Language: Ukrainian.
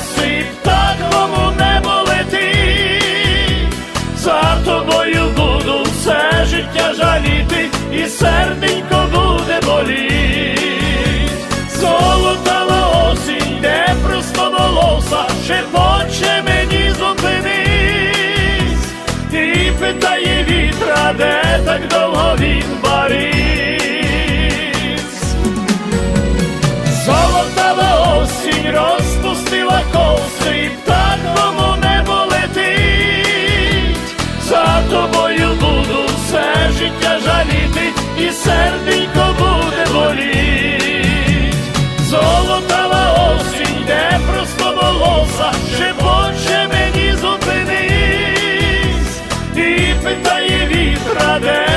Осип птахом у небо лети, за тобою буду все життя жаліти, і серденько буде боліть. Золотава осінь, де просто волоса, шепоче мені зупинись, і питає вітра, де так довго він. тобою буду все життя жаліти, і серденько буде боліть. Золотава осінь, де просто волоса, шепоче мені зупинись, і питає вітра, де